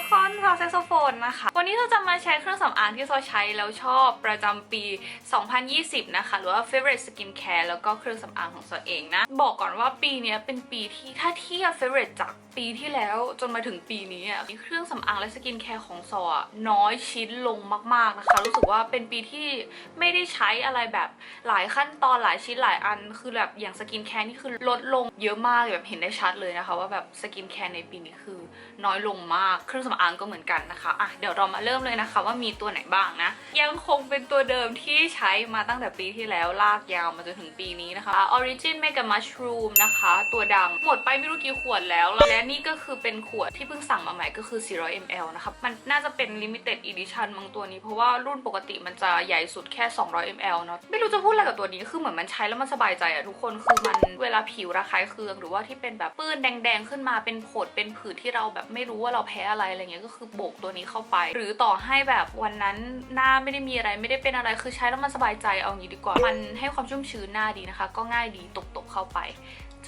ทุกคนซอแซกโซโฟนนะคะ วันนี้เราจะมาแชร์เครื่องสำอางที่ซอใช้แล้วชอบประจำปี 2020 นะคะ หรือว่า favorite skin care แล้วก็เครื่องสำอางของซอเองนะ บอกก่อนว่าปีนี้เป็นปีที่ถ้าเทียบ favorite จากปีที่แล้วจนมาถึงปีนี้อะเครื่องสำอางและสกินแคร์ของซอน้อยชิ้นลงมาก ๆนะคะ รู้สึกว่าเป็นปีที่ไม่ได้ใช้อะไรแบบหลายขั้นตอนหลายชิ้นหลายอัน คือแบบอย่างสกินแคร์นี่คือลดลงเยอะมากแบบเห็นได้ชัดเลยนะคะ ว่าแบบสกินแคร์ในปีนี้คือน้อยลงมากเครื่องสำอางก็เหมือนกันนะคะอะเดี๋ยวเรามาเริ่มเลยนะคะ ว่ามีตัวไหนบ้างนะ ยังคงเป็นตัวเดิมที่ใช้มาตั้งแต่ปีที่แล้วลากยาวมาจนถึงปีนี้นะคะ Origin Mega Mushroom นะคะ ตัวดำหมดไปไม่รู้กี่ขวดแล้วและนี่ก็คือเป็นขวดที่เพิ่งสั่งมาใหม่ก็คือ 400 ml นะคะมันน่าจะเป็น limited edition บางตัวนี้ เพราะว่ารุ่นปกติมันจะใหญ่สุดแค่ 200 ml เนาะไม่รู้จะพูดอะไรกับตัวนี้คือเหมือนมันใช้แล้วมันสบายใจอะทุกคนคือมันเวลาผิวระคายเคือง หรือว่าที่เป็นแบบปื้นแดง ๆ ขึ้นมาเป็นผดเป็นผื่นที่เราแบบไม่รู้ว่าเราแพ้อะไรอะไรเงี้ยก็คือโบกตัวนี้เข้าไป หรือต่อให้แบบวันนั้นหน้าไม่ได้มีอะไรไม่ได้เป็นอะไรคือใช้แล้วมันสบายใจเอางี้ดีกว่า มันให้ความชุ่มชื้นหน้าดีนะคะ ก็ง่ายดีตบๆเข้าไป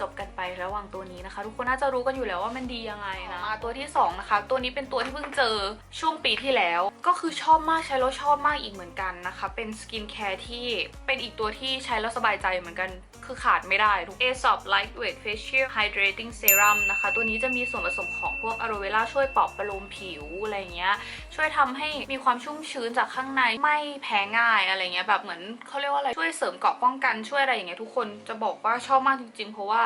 จบกันไประหว่างตัวนี้นะคะ ทุกคนน่าจะรู้กันอยู่แล้วว่ามันดียังไงนะมาตัวที่สองนะคะตัวนี้เป็นตัวที่เพิ่งเจอช่วงปีที่แล้ว ก็คือชอบมากใช้แล้วชอบมากอีกเหมือนกันนะคะ เป็นสกินแคร์ที่เป็นอีกตัวที่ใช้แล้วสบายใจเหมือนกัน คือขาดไม่ได้ทุก Aesop Lightweight Facial Hydrating Serum นะคะ ตัวนี้จะมีส่วนผสมของพวกอะโลเวราช่วยปลอบประโลมผิวอะไรเงี้ย ช่วยทำให้มีความชุ่มชื้นจากข้างในไม่แพ้ง่ายอะไรเงี้ยแบบเหมือนเขาเรียกว่าอะไร ช่วยเสริมเกราะป้องกันช่วยอะไรอย่างเงี้ยทุกคนจะบอกว่าชอบมากจริงๆ เพราะว่า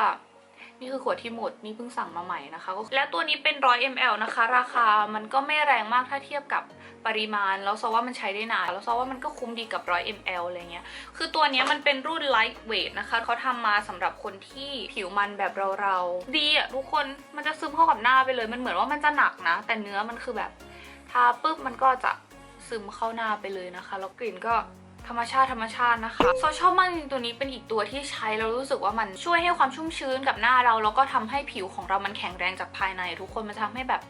นี่คือขวดที่หมด นี่เพิ่งสั่งมาใหม่นะคะ และตัวนี้เป็น 100 ml นะคะ ราคามันก็ไม่แรงมากถ้าเทียบกับ ปริมาณ แล้วซอว่ามันใช้ได้นานแล้วซอว่ามันก็คุ้มดีกับ 100 ml อะไรเงี้ยคือตัวเนี้ยมันเป็นรุ่น lightweight นะคะเขาทำมาสำหรับคนที่ผิวมันแบบเราๆดีอะทุกคนมันจะซึมเข้ากับหน้าไปเลยมันเหมือนว่ามันจะหนักนะ แต่เนื้อมันคือแบบทาปุ๊บมันก็จะซึมเข้าหน้าไปเลยนะคะ แล้วกลิ่นก็ธรรมชาติธรรมชาตินะคะโซชอบมากจริงๆตัวนี้เป็นอีกตัวที่ใช้แล้วรู้สึกว่ามันช่วยให้ความชุ่มชื้นกับหน้าเรา แล้วก็ทำให้ผิวของเรามันแข็งแรงจากภายใน ทุกคนมันจะทำให้แบบ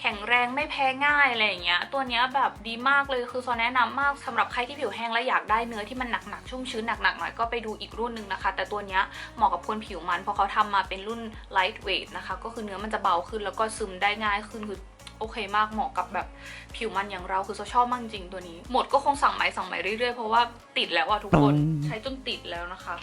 แข็งแรงไม่แพ้ง่ายอะไรอย่างเงี้ยตัวเนี้ยแบบดีมากเลยคือโซแนะนำมากสำหรับใครที่ผิวแห้งและอยากได้เนื้อที่มันหนักๆชุ่มชื้นหนักๆหน่อยก็ไปดูอีกรุ่นหนึ่งนะคะ แต่ตัวเนี้ยเหมาะกับคนผิวมันเพราะเขาทำมาเป็นรุ่น lightweight นะคะก็คือเนื้อมันจะเบาขึ้นแล้วก็ซึมได้ง่ายขึ้นคือโอเคมากเหมาะกับแบบผิวมันอย่างเราคือจะชอบมากจริงตัวนี้ หมดก็คงสั่งใหม่สั่งใหม่เรื่อยๆเพราะว่าติดแล้วอะทุกคนอืมใช้จนติดแล้วนะคะ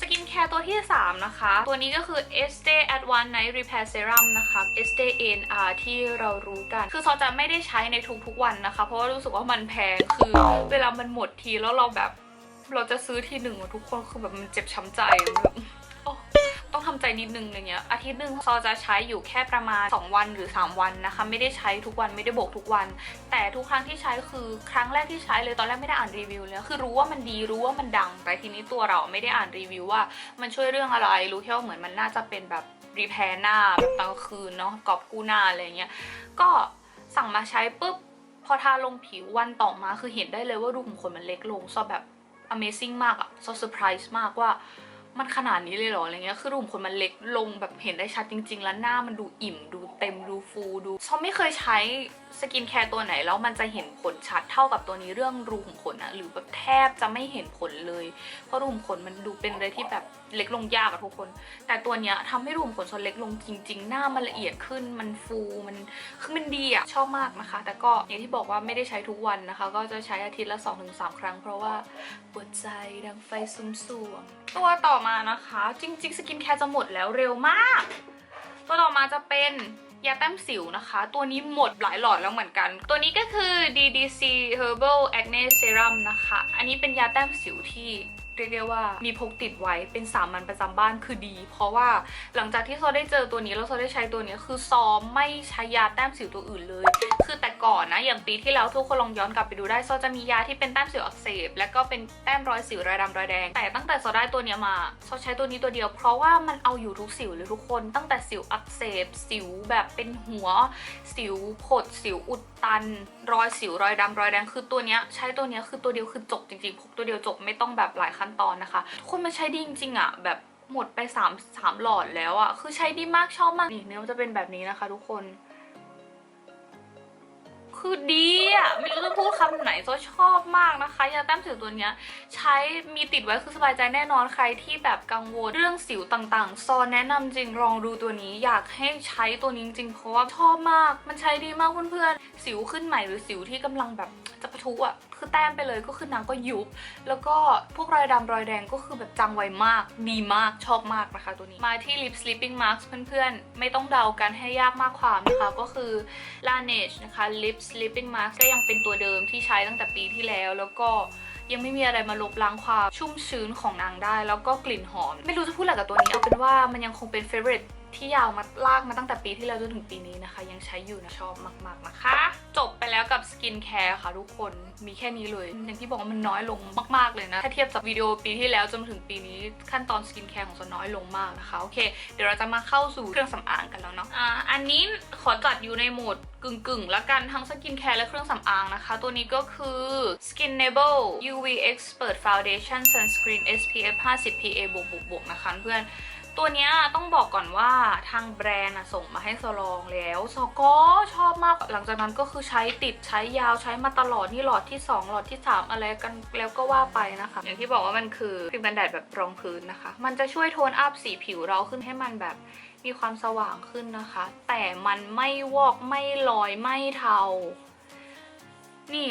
สกินแคร์ตัวที่ 3 นะคะ ตัวนี้ก็คือ Estee Advanced Night Repair Serum นะคะ Estee ANR ที่เรารู้กัน คือซอจะไม่ได้ใช้ในทุกๆวันนะคะ เพราะว่ารู้สึกว่ามันแพง คือเวลามันหมดทีแล้วเราแบบเราจะซื้อทีหนึ่งทุกคนคือแบบมันเจ็บช้ำใจแบบ ต้องทำใจนิดนึงอะไรเงี้ยอาทิตย์หนึ่งซอจะใช้อยู่แค่ประมาณ 2 วันหรือ 3 วันนะคะ ไม่ได้ใช้ทุกวันไม่ได้โบกทุกวัน แต่ทุกครั้งที่ใช้คือครั้งแรกที่ใช้เลยตอนแรกไม่ได้อ่านรีวิวเลยคือรู้ว่ามันดีรู้ว่ามันดังแต่ทีนี้ตัวเราไม่ได้อ่านรีวิวว่า มันช่วยเรื่องอะไรรู้แค่ว่าเหมือนมันน่าจะเป็นแบบรีแพร์หน้าแบบกลางคืนเนาะกอบกู้หน้าอะไรเงี้ยก็สั่งมาใช้ปุ๊บพอทาลงผิววันต่อมาคือเห็นได้เลยว่ารูขุมขนมันเล็กลงซอแบบ Amazing มากอะซอเซอร์ไพรส์มากว่า มันขนาดนี้เลยเหรออะไรเงี้ยคือรูขุมขนมันเล็กลงแบบเห็นได้ชัดจริง ๆ แล้วหน้ามันดูอิ่มดูเต็มดูฟูดูชอบไม่เคยใช้สกินแคร์ตัวไหนแล้วมันจะเห็นผลชัดเท่ากับตัวนี้เรื่องรูขุมขนอะหรือแบบแทบจะไม่เห็นผลเลย เพราะรูขุมขนมันดูเป็นอะไรที่แบบ เล็กลงยากอะทุกคน แต่ตัวเนี้ยทำให้รูขุมขนซอเล็กลงจริง ๆ หน้ามันละเอียดขึ้นมันฟูมันคือมันดีอะชอบมากนะคะ แต่ก็อย่างที่บอกว่าไม่ได้ใช้ทุกวันนะคะ ก็จะใช้อาทิตย์ละ 2-3 ครั้ง เพราะว่าปวดใจดังไฟซุ่มซ่วมตัวต่อมานะคะ จริง ๆ สกินแคร์จะหมดแล้วเร็วมาก ตัวต่อมาจะเป็นยาแต้มสิวนะคะ ตัวนี้หมดหลายหลอดแล้วเหมือนกัน ตัวนี้ก็คือ DDC Herbal Acne Serum นะคะ อันนี้เป็นยาแต้มสิวที่ เรียกได้ว่ามีพกติดไว้เป็นสามัญประจำบ้านคือดี เพราะว่าหลังจากที่ซอได้เจอตัวนี้แล้วซอได้ใช้ตัวนี้คือซ้อมไม่ใช้ยาแต้มสิวตัวอื่นเลย คือแต่ก่อนนะอย่างปีที่แล้วทุกคนลองย้อนกลับไปดูได้ซอจะมียาที่เป็นแต้มสิวอักเสบ และก็เป็นแต้มรอยสิวรอยดำรอยแดง แต่ตั้งแต่ซอได้ตัวนี้มาซอใช้ตัวนี้ตัวเดียว เพราะว่ามันเอาอยู่ทุกสิวเลยทุกคนตั้งแต่สิวอักเสบ สิวแบบเป็นหัว สิวผดสิวอุดตัน รอยสิวรอยดำรอยแดงคือตัวนี้ใช้ตัวนี้คือตัวเดียวคือจบจริงๆพกตัวเดียวจบไม่ต้องแบบหลายขั้นตอนนะคะ ทุกคนมันใช้ดีจริงๆอะแบบหมดไป3ามสามหลอดแล้วอะคือใช้ดีมากชอบมากนี่เนื้อมันจะเป็นแบบนี้นะคะ ทุกคน คือดีอะไม่รู้จะพูดคำไหนโซชอบมากนะคะยาแต้มสิวตัวเนี้ย ใช้มีติดไว้คือสบายใจแน่นอนใครที่แบบกังวลเรื่องสิวต่างๆ ซอนแนะนำจริงลองดูตัวนี้ อยากให้ใช้ตัวนี้จริงเพราะว่าชอบมาก มันใช้ดีมากเพื่อนๆสิวขึ้นใหม่หรือสิวที่กำลังแบบจะปะทุอะ คือแต้มไปเลยก็คือนางก็ยุบ แล้วก็พวกรอยดำรอยแดงก็คือแบบจางไวมาก ดีมากชอบมากนะคะตัวนี้ มาที่ lip sleeping mask เพื่อนๆ ไม่ต้องเดากันให้ยากมากความนะคะ ก็คือ Laneige นะคะ lip sleeping mask ก็ยังเป็นตัวเดิมที่ใช้ตั้งแต่ปีที่แล้วแล้วก็ยังไม่มีอะไรมาลบล้างความชุ่มชื้นของนางได้ แล้วก็กลิ่นหอม ไม่รู้จะพูดอะไรกับตัวนี้เอาเป็นว่ามันยังคงเป็น favorite ที่ยาวมาลากมาตั้งแต่ปีที่แล้วจนถึงปีนี้นะคะ ยังใช้อยู่นะชอบมาก ๆนะคะ จบ แล้วกับสกินแคร์ค่ะทุกคนมีแค่นี้เลย อย่างที่บอกว่ามันน้อยลงมากๆเลยนะ ถ้าเทียบจากวิดีโอปีที่แล้วจนถึงปีนี้ขั้นตอนสกินแคร์ของโซนน้อยลงมากนะคะ โอเค เดี๋ยวเราจะมาเข้าสู่เครื่องสำอางกันแล้วเนาะอ่าอันนี้ขอจัดอยู่ในโหมดกึ่งๆ แล้วกันทั้งสกินแคร์และเครื่องสำอางนะคะ ตัวนี้ก็คือ Skinnable UV Expert Foundation Sunscreen SPF 50 PA บวกบวกบวกนะคะเพื่อน ตัวเนี้ยต้องบอกก่อนว่าทางแบรนด์ส่งมาให้โซลองแล้วโซก็ชอบมากหลังจากนั้นก็คือใช้ติดใช้ยาวใช้มาตลอดนี่หลอดที่ 2 หลอดที่ 3 อะไรกันแล้วก็ว่าไปนะคะ อย่างที่บอกว่ามันคือครีมกันแดดแบบรองพื้นนะคะ มันจะช่วยโทนอัพสีผิวเราขึ้นให้มันแบบมีความสว่างขึ้นนะคะ แต่มันไม่วอกไม่ลอยไม่เทา นี่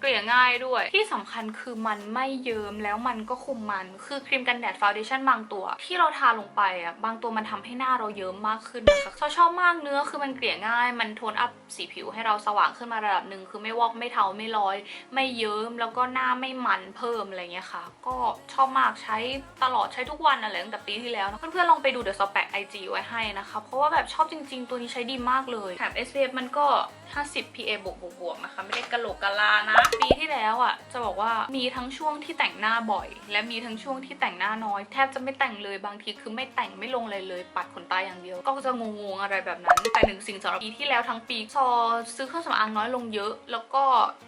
เกลี่ยง่ายด้วย ที่สำคัญคือมันไม่เยิ้มแล้วมันก็คุมมัน คือครีมกันแดดฟาวเดชั่นบางตัว ที่เราทาลงไปอะบางตัวมันทำให้หน้าเราเยิ้มมากขึ้นนะคะชอบชอบมากเนื้อคือมันเกลี่ยง่าย มันโทนอัพสีผิวให้เราสว่างขึ้นมาระดับหนึ่งคือไม่วอกไม่เทาไม่ลอย ไม่เยิ้มแล้วก็หน้าไม่มันเพิ่มอะไรเงี้ยค่ะ ก็ชอบมากใช้ตลอดใช้ทุกวันอะไรตั้งแต่ปีที่แล้วนะเพื่อนๆลองไปดูเดี๋ยวซอแปะไอจีไว้ให้นะคะเพราะว่าแบบชอบจริง ๆ ตัวนี้ใช้ดีมากเลยแถม SPF มันก็ 50 PA บวกบวกบวกนะคะ ไม่ได้กะโหลกกะลานะ ปีที่แล้วอะ จะบอกว่ามีทั้งช่วงที่แต่งหน้าบ่อย และมีทั้งช่วงที่แต่งหน้าน้อย แทบจะไม่แต่งเลยบางทีคือไม่แต่งไม่ลงเลยเลย ปัดขนตาอย่างเดียว ก็จะงงๆอะไรแบบนั้น แต่หนึ่งสิ่งสำหรับปีที่แล้วทั้งปีซอซื้อเครื่องสำอางน้อยลงเยอะ แล้วก็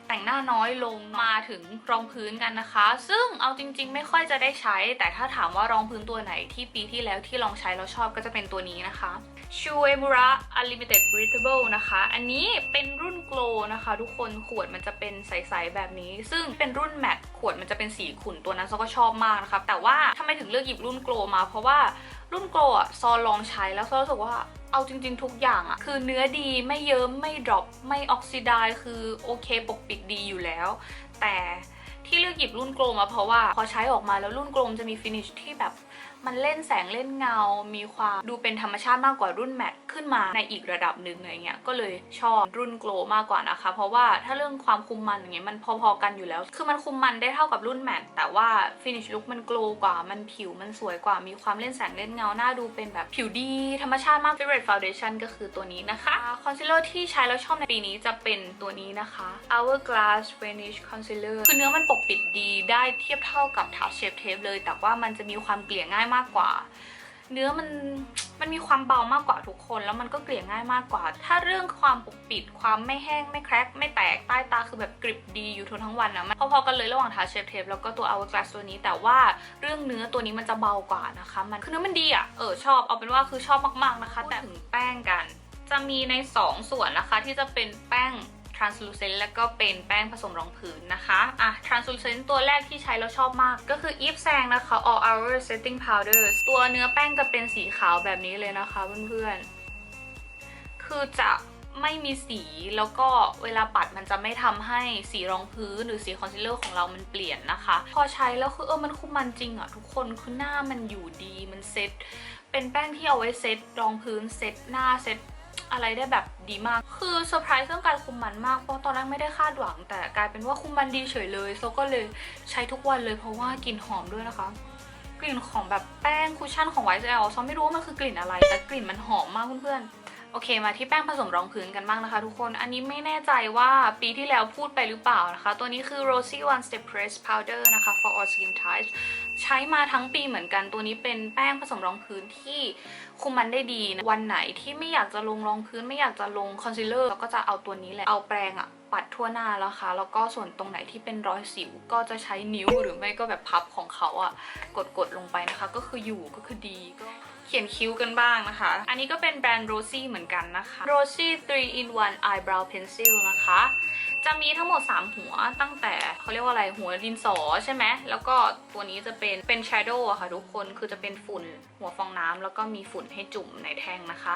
แต่งหน้าน้อยลงมาถึงรองพื้นกันนะคะ ซึ่งเอาจริง ๆ ไม่ค่อยจะได้ใช้ แต่ถ้าถามว่ารองพื้นตัวไหนที่ปีที่แล้วที่ลองใช้แล้วชอบก็จะเป็นตัวนี้นะคะ ชูเอมูระ Unlimited Breathable นะคะ อันนี้เป็นรุ่นโกลนะคะ ทุกคนขวดมันจะเป็นใสๆแบบนี้ ซึ่งเป็นรุ่นแมตต์ขวดมันจะเป็นสีขุ่นตัวนั้นซอก็ชอบมากนะคะแต่ว่าทำไมถึงเลือกหยิบรุ่นโกลมา เพราะว่ารุ่นโกลอะซอลองใช้แล้วซอรู้สึกว่าเอาจริง ๆ ทุกอย่างอะคือเนื้อดีไม่เยิ้มไม่ดรอปไม่ออกซิไดคือโอเคปกปิดดีอยู่แล้ว แต่ที่เลือกหยิบรุ่นโกลมาเพราะว่าพอใช้ออกมาแล้วรุ่นโกลมจะมีฟินิชที่แบบ มันเล่นแสงเล่นเงา มีความดูเป็นธรรมชาติมากกว่ารุ่นแมทขึ้นมาในอีกระดับหนึ่งอะไรเงี้ย ก็เลยชอบรุ่นโกลมากกว่านะคะ เพราะว่าถ้าเรื่องความคุมมันอย่างเงี้ยมันพอๆกันอยู่แล้ว คือมันคุมมันได้เท่ากับรุ่นแมทแต่ว่าฟินิชลุคมันโกลกว่า มันผิวมันสวยกว่า มีความเล่นแสงเล่นเงา หน้าดูเป็นแบบผิวดีธรรมชาติมาก favorite foundation ก็คือตัวนี้นะคะ คอนซีลเลอร์ที่ใช้แล้วชอบในปีนี้จะเป็นตัวนี้นะคะ Hourglass Vanish Concealer คือเนื้อมันปกปิดดีได้เทียบเท่ากับ Touch Shape Tape เลย แต่ว่ามันจะมีความเกลี่ยง่ายมากกว่า เนื้อมันมันมีความเบามากกว่าทุกคน แล้วมันก็เกลี่ยง่ายมากกว่า ถ้าเรื่องความปกปิดความไม่แห้งไม่แครกไม่แตกใต้ตาคือแบบกริบดีอยู่ทนทั้งวันนะพอๆกันเลยระหว่างทาเชฟเทปแล้วก็ตัว Hourglass ตัวนี้ แต่ว่าเรื่องเนื้อตัวนี้มันจะเบากว่านะคะ มันคือเนื้อมันดีอะเออชอบเอาเป็นว่าคือชอบมากๆนะคะ แต่ถึงแป้งกัน จะมีใน 2 ส่วนนะคะที่จะเป็นแป้ง translucent แล้วก็เป็นแป้งผสมรองพื้นนะคะอะ translucent ตัวแรกที่ใช้แล้วชอบมาก ก็คือ Eve Sang นะคะ all hour setting powder ตัวเนื้อแป้งจะเป็นสีขาวแบบนี้เลยนะคะเพื่อนๆ คือจะไม่มีสีแล้วก็เวลาปัดมันจะไม่ทำให้สีรองพื้นหรือสีคอนซีลเลอร์ของเรามันเปลี่ยนนะคะ พอใช้แล้วคือเออมันคุมมันจริงอะทุกคนคือหน้ามันอยู่ดีมันเซ็ตเป็นแป้งที่เอาไว้เซ็ตรองพื้นเซ็ตหน้าเซ็ต อะไรได้แบบดีมาก คือเซอร์ไพรส์เรื่องการคุมมันมาก เพราะตอนแรกไม่ได้คาดหวัง แต่กลายเป็นว่าคุมมันดีเฉยเลยโซก็เลยใช้ทุกวันเลยเพราะว่ากลิ่นหอมด้วยนะคะ กลิ่นของแบบแป้งคุชชั่นของ YSL ซอไม่รู้ว่ามันคือกลิ่นอะไร แต่กลิ่นมันหอมมากเพื่อนๆโอเคมาที่แป้งผสมรองพื้นกันบ้างนะคะทุกคน อันนี้ไม่แน่ใจว่าปีที่แล้วพูดไปหรือเปล่านะคะ ตัวนี้คือ Rosy One Step Press Powder นะคะ for all skin types ใช้มาทั้งปีเหมือนกัน ตัวนี้เป็นแป้งผสมรองพื้นที่ คุมมันได้ดีนะวันไหนที่ไม่อยากจะลงรองพื้นไม่อยากจะลงคอนซีลเลอร์เราก็จะเอาตัวนี้แหละเอาแปรงอะปัดทั่วหน้าแล้วค่ะ แล้วก็ส่วนตรงไหนที่เป็นรอยสิวก็จะใช้นิ้วหรือไม่ก็แบบพับของเขาอะกดๆลงไปนะคะ ก็คืออยู่ก็คือดีก็เขียนคิ้วกันบ้างนะคะ อันนี้ก็เป็นแบรนด์ Rosy เหมือนกันนะคะ Rosy 3 in 1 eyebrow pencil นะคะ จะมีทั้งหมด 3 หัวตั้งแต่เขาเรียกว่าอะไรหัวดินสอใช่ไหมแล้วก็ตัวนี้จะเป็นเป็น shadow อะค่ะทุกคนคือจะเป็นฝุ่นหัวฟองน้ำแล้วก็มีฝุ่นให้จุ่มในแท่งนะคะ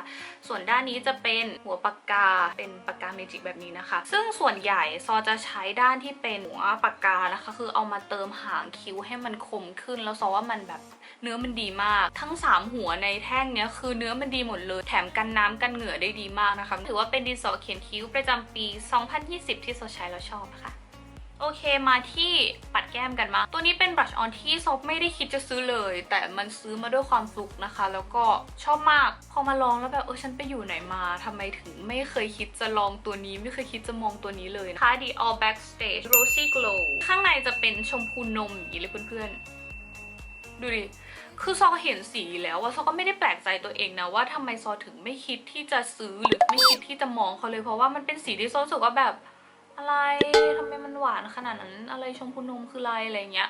ส่วนด้านนี้จะเป็นหัวปากกาเป็นปากกาเมจิกแบบนี้นะคะ ซึ่งส่วนใหญ่ซอจะใช้ด้านที่เป็นหัวปากกานะคะ คือเอามาเติมหางคิ้วให้มันคมขึ้น แล้วซอว่ามันแบบเนื้อมันดีมาก ทั้ง 3 หัวในแท่งเนี้ยคือเนื้อมันดีหมดเลย แถมกันน้ำกันเหงื่อได้ดีมากนะคะ ถือว่าเป็นดินสอเขียนคิ้วประจำปี 2020 ที่โซใช้แล้วชอบนะคะโอเคมาที่ปัดแก้มกันมา ตัวนี้เป็นบลัชออนที่ซอฟไม่ได้คิดจะซื้อเลย แต่มันซื้อมาด้วยความฟลุกนะคะ แล้วก็ชอบมาก พอมาลองแล้วแบบเออฉันไปอยู่ไหนมาทำไมถึงไม่เคยคิดจะลองตัวนี้ ไม่เคยคิดจะมองตัวนี้เลยนะคะ The All Backstage Rosy Glow ข้างในจะเป็นชมพูนมอย่างนี้เลยเพื่อนๆ ดูดิ คือซอเห็นสีแล้วว่าซอก็ไม่ได้แปลกใจตัวเองนะว่าทำไมซอถึงไม่คิดที่จะซื้อหรือไม่คิดที่จะมองเขาเลยเพราะว่ามันเป็นสีที่ซอรู้สึกว่าแบบอะไรทำไมมันหวานขนาดนั้นอะไรชมพูนมคืออะไรอะไรเงี้ย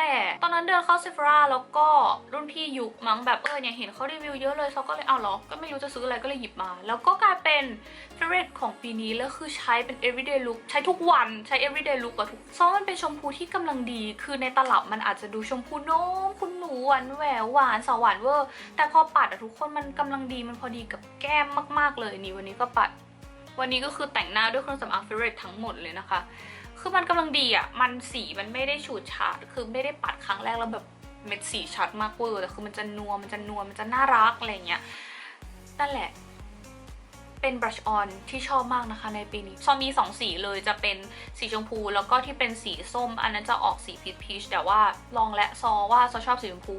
แต่ตอนนั้นเดินเข้าเซฟราแล้วก็รุ่นพี่ยุคมั้งแบบเออเนี่ยเห็นเขารีวิวเยอะเลยซอก็เลยเอาหรอ ก็ไม่รู้จะซื้ออะไรก็เลยหยิบมา แล้วก็กลายเป็น f a v o r i t ของปีนี้แล้วคือใช้เป็น everyday look ใช้ทุกวันใช้ everyday look อะทุกซอมันเป็นชมพูที่กำลังดี คือในตลับมันอาจจะดูชมพูนมคุณหนูหวานแหววหวานสาวหวานเวอร์ แต่พอปัดอะทุกคนมันกำลังดีมันพอดีกับแก้มมาก ๆเลยนี่วันนี้ก็ปัด วันนี้ก็คือแต่งหน้าด้วยเครื่องสำอาง favorite ทั้งหมดเลยนะคะ คือมันกำลังดีอะ มันสีมันไม่ได้ฉูดฉาด คือไม่ได้ปัดครั้งแรกแล้วแบบเม็ดสีชัดมากเวอร์แต่คือมันจะนัว มันจะนัว มันจะน่ารักอะไรเงี้ย นั่นแหละ เป็นบรัชออนที่ชอบมากนะคะในปีนี้ซอมี 2 สีเลยจะเป็นสีชมพู แล้วก็ที่เป็นสีส้ม อันนั้นจะออกสีพีชพีชแต่ว่าลองและซอว่าซอชอบสีชมพู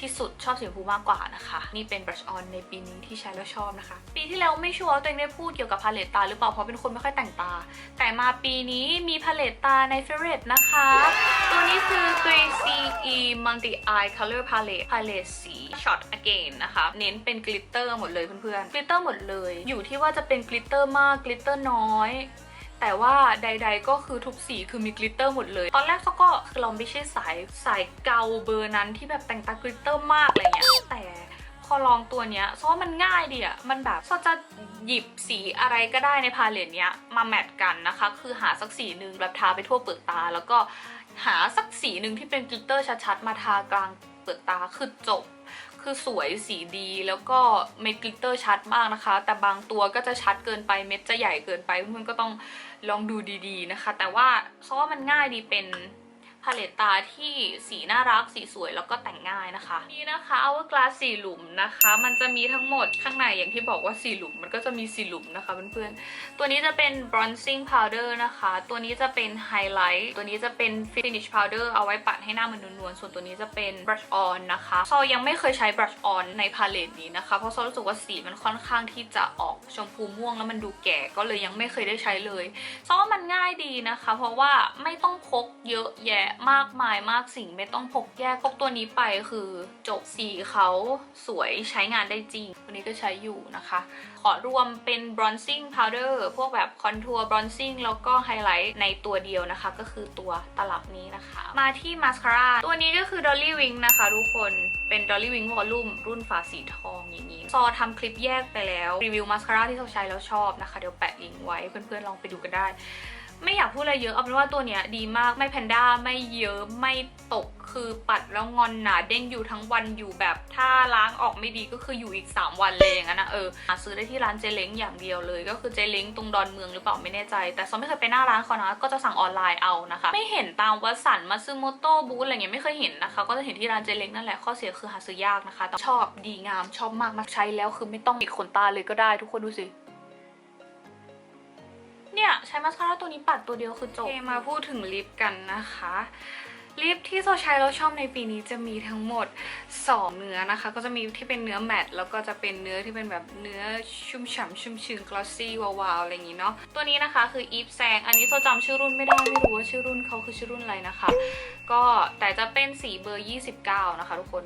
ที่สุดชอบสีชมพูมากกว่านะคะ นี่เป็นบรัชออนในปีนี้ที่ใช้แล้วชอบนะคะ ปีที่แล้วไม่ชัวร์ว่าตัวเองได้พูดเกี่ยวกับพาเลตตาหรือเปล่าเพราะเป็นคนไม่ค่อยแต่งตา แต่มาปีนี้มีพาเลตตาใน favorite นะคะ ตัวนี้คือ 3CE Multi Eye Color Palette Palette สี Shot Again นะคะ เน้นเป็นกลิตเตอร์หมดเลยเพื่อนๆกลิตเตอร์หมดเลย อยู่ที่ว่าจะเป็นกลิตเตอร์มากกลิตเตอร์น้อย แต่ว่าใด ๆ ก็คือทุกสีคือมีกลิตเตอร์หมดเลย ตอนแรกเขาก็คือเราไม่ใช่สายสายเกาเบอร์นั้นที่แบบแต่งตากลิตเตอร์มากอะไรเงี้ยแต่พอลองตัวเนี้ยซอว่ามันง่ายดีอะมันแบบซอจะหยิบสีอะไรก็ได้ในพาเลตเนี้ยมาแมทกันนะคะ คือหาสักสีหนึ่งแบบทาไปทั่วเปลือกตา แล้วก็หาสักสีหนึ่งที่เป็นกลิตเตอร์ชัดๆ มาทากลางเปลือกตาคือจบ คือสวยสีดีแล้วก็เม็ดกลิตเตอร์ชัดมากนะคะ แต่บางตัวก็จะชัดเกินไปเม็ดจะใหญ่เกินไปเพื่อนๆก็ต้องลองดูดีๆนะคะ แต่ว่าเพราะว่ามันง่ายดีเป็น พาเลตตาที่สีน่ารักสีสวยแล้วก็แต่งง่ายนะคะ นี่นะคะ Hourglass สีหลุมนะคะ มันจะมีทั้งหมดข้างในอย่างที่บอกว่าสีหลุม มันก็จะมีสีหลุมนะคะเพื่อนๆตัวนี้จะเป็น bronzing powder นะคะ ตัวนี้จะเป็น highlight ตัวนี้จะเป็น finish powder เอาไว้ปัดให้หน้ามันนวลๆส่วนตัวนี้จะเป็น brush on นะคะซอยังไม่เคยใช้ brush on ในพาเลตนี้นะคะเพราะซอรู้สึกว่าสีมันค่อนข้างที่จะออกชมพูม่วงแล้วมันดูแก่ก็เลยยังไม่เคยได้ใช้เลยซอว่ามันง่ายดีนะคะ เพราะว่าไม่ต้องพกเยอะแยะมากมายมากสิ่งไม่ต้องพกแยกพกตัวนี้ไปคือจบสีเขาสวยใช้งานได้จริงตัวนี้ก็ใช้อยู่นะคะ ขอรวมเป็น bronzing powder พวกแบบ contour bronzing แล้วก็ highlight ในตัวเดียวนะคะ ก็คือตัวตลับนี้นะคะ มาที่ mascara ตัวนี้ก็คือ dolly wing นะคะทุกคนเป็น dolly wing volume รุ่นฝาสีทองอย่างนี้ ซอทำคลิปแยกไปแล้ว รีวิว mascara ที่เราใช้แล้วชอบนะคะ เดี๋ยวแปะลิงก์ไว้เพื่อนๆลองไปดูกันได้ ไม่อยากพูดอะไรเยอะเอาเป็นว่าตัวเนี้ยดีมากไม่แพนด้าไม่เยอะไม่ตกคือปัดแล้วงอนหนาเด้งอยู่ทั้งวันอยู่แบบถ้าล้างออกไม่ดีก็คืออยู่อีก 3 วันเลยอย่างนั้นนะเออหาซื้อได้ที่ร้านเจเล้งอย่างเดียวเลย ก็คือเจเล้งตรงดอนเมืองหรือเปล่าไม่แน่ใจ แต่ซอมไม่เคยไปหน้าร้านเขานะก็จะสั่งออนไลน์เอานะคะ ไม่เห็นตามวัดสันมาซื้อโมโต้บูธอะไรเงี้ยไม่เคยเห็นนะคะ ก็จะเห็นที่ร้านเจเล้งนั่นแหละข้อเสียคือหาซื้อยากนะคะแต่ชอบดีงามชอบมากมาใช้แล้วคือไม่ต้องปิดขนตาเลยก็ได้ทุกคนดูสิ เนี่ย ใช้มาสคาร่าตัวนี้ปัดตัวเดียวคือจบมาพูดถึงลิปกันนะคะ ลิปที่โซใช้แล้วชอบในปีนี้จะมีทั้งหมด 2 เนื้อนะคะ ก็จะมีที่เป็นเนื้อแมตต์แล้วก็จะเป็นเนื้อที่เป็นแบบเนื้อชุ่มฉ่ำชุ่มชื้นกลอสซี่วาวๆอะไรอย่างนี้เนาะตัวนี้นะคะคืออีฟแซงอันนี้โซจำชื่อรุ่นไม่ได้ไม่รู้ว่าชื่อรุ่นเขาคือชื่อรุ่นอะไรนะคะ ก็แต่จะเป็นสีเบอร์ 29 นะคะทุกคน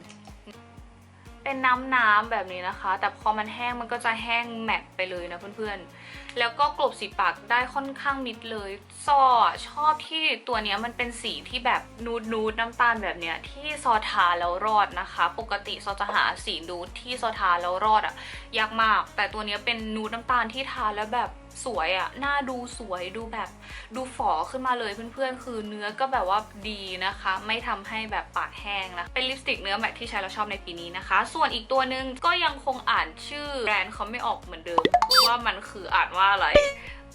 เป็นน้ำน้ำๆแบบนี้นะคะ แต่พอมันแห้งมันก็จะแห้งแมตต์ไปเลยนะเพื่อนๆ แล้วก็กลบสีปากได้ค่อนข้างมิดเลยซอชอบที่ตัวนี้มันเป็นสีที่แบบนูดนูดน้ำตาลแบบเนี้ยที่ซอทาแล้วรอดนะคะ ปกติซอจะหาสีนูดที่ซอทาแล้วรอดอะยากมาก แต่ตัวนี้เป็นนูดน้ำตาลที่ทาแล้วแบบ สวยอะหน้าดูสวยดูแบบดูฝอขึ้นมาเลยเพื่อนๆ คือเนื้อก็แบบว่าดีนะคะ ไม่ทำให้แบบปากแห้งนะเป็นลิปสติกเนื้อแมตต์ที่ใช้แล้วชอบในปีนี้นะคะ ส่วนอีกตัวหนึงก็ยังคงอ่านชื่อแบรนด์เขาไม่ออกเหมือนเดิม ว่ามันคืออ่านว่าอะไร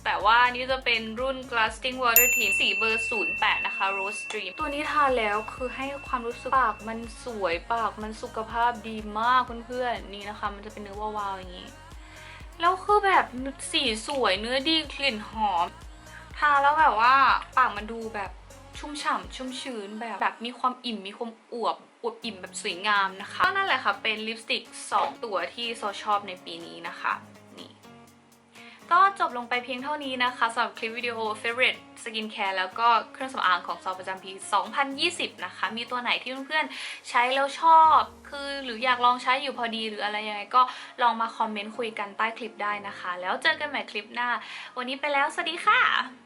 แต่ว่านี่จะเป็นรุ่น Glasting Water Tint สีเบอร์ 08 นะคะ Rose Dream ตัวนี้ทาแล้วคือให้ความรู้สึกปากมันสวยปากมันสุขภาพดีมากเพื่อนๆนี่นะคะ มันจะเป็นเนื้อวาวๆอย่างนี้ แล้วคือแบบสีสวยเนื้อดีกลิ่นหอม ทาแล้วแบบว่าปากมันดูแบบชุ่มฉ่ำชุ่มชื้นแบบแบบมีความอิ่มมีความอวบอวบอิ่มแบบสวยงามนะคะก็นั่นแหละค่ะเป็นลิปสติก 2 ตัวที่โซชอบในปีนี้นะคะ ก็จบลงไปเพียงเท่านี้นะคะสำหรับคลิปวิดีโอ favorite skincare แล้วก็เครื่องสำอางของซอประจำปี 2020 นะคะ มีตัวไหนที่เพื่อนๆ ใช้แล้วชอบ คือหรืออยากลองใช้อยู่พอดีหรืออะไรยังไงก็ลองมาคอมเมนต์คุยกันใต้คลิปได้นะคะ แล้วเจอกันใหม่คลิปหน้า วันนี้ไปแล้ว สวัสดีค่ะ